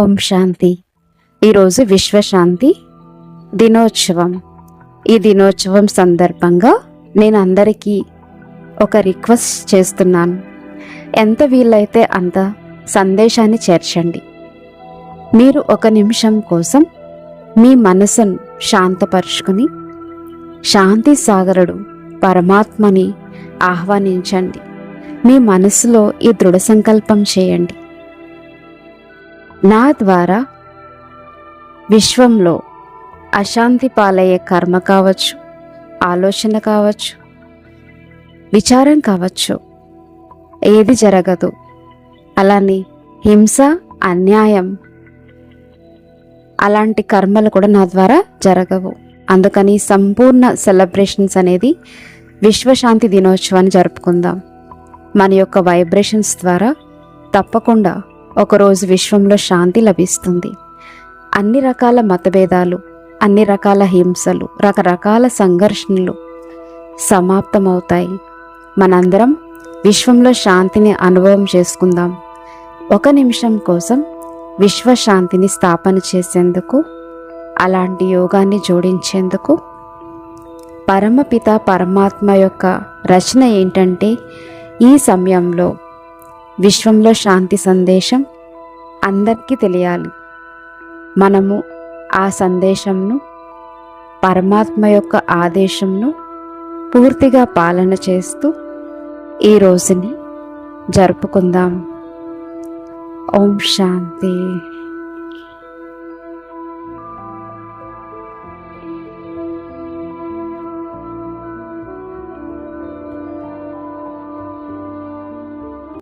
ఓం శాంతి. ఈరోజు విశ్వశాంతి దినోత్సవం. ఈ దినోత్సవం సందర్భంగా నేను అందరికీ ఒక రిక్వెస్ట్ చేస్తున్నాను. ఎంత వీలైతే అంత సందేశాన్ని చేర్చండి. మీరు ఒక నిమిషం కోసం మీ మనసును శాంతపరుచుకుని శాంతి సాగరుడు పరమాత్మని ఆహ్వానించండి. మీ మనసులో ఈ దృఢ సంకల్పం చేయండి. నా ద్వారా విశ్వంలో అశాంతి పాలయ్యే కర్మ కావచ్చు ఆలోచన కావచ్చు విచారం కావచ్చు ఏది జరగదు. అలానే హింస అన్యాయం అలాంటి కర్మలు కూడా నా ద్వారా జరగవు. అందుకని సంపూర్ణ సెలబ్రేషన్స్ అనేది విశ్వశాంతి దినోత్సవాన్ని జరుపుకుందాం. మన యొక్క వైబ్రేషన్స్ ద్వారా తప్పకుండా ఒకరోజు విశ్వంలో శాంతి లభిస్తుంది. అన్ని రకాల మతభేదాలు అన్ని రకాల హింసలు రకరకాల సంఘర్షణలు సమాప్తమవుతాయి. మనందరం విశ్వంలో శాంతిని అనుభవం చేసుకుందాం. ఒక నిమిషం కోసం విశ్వశాంతిని స్థాపన చేసేందుకు అలాంటి యోగాన్ని జోడించేందుకు పరమపిత పరమాత్మ యొక్క రచన ఏంటంటే ఈ సమయంలో విశ్వంలో శాంతి సందేశం అందరికీ తెలియాలి. మనము ఆ సందేశంను పరమాత్మ యొక్క ఆదేశంను పూర్తిగా పాలన చేస్తూ ఈ రోజుని జరుపుకుందాం. ఓం శాంతి.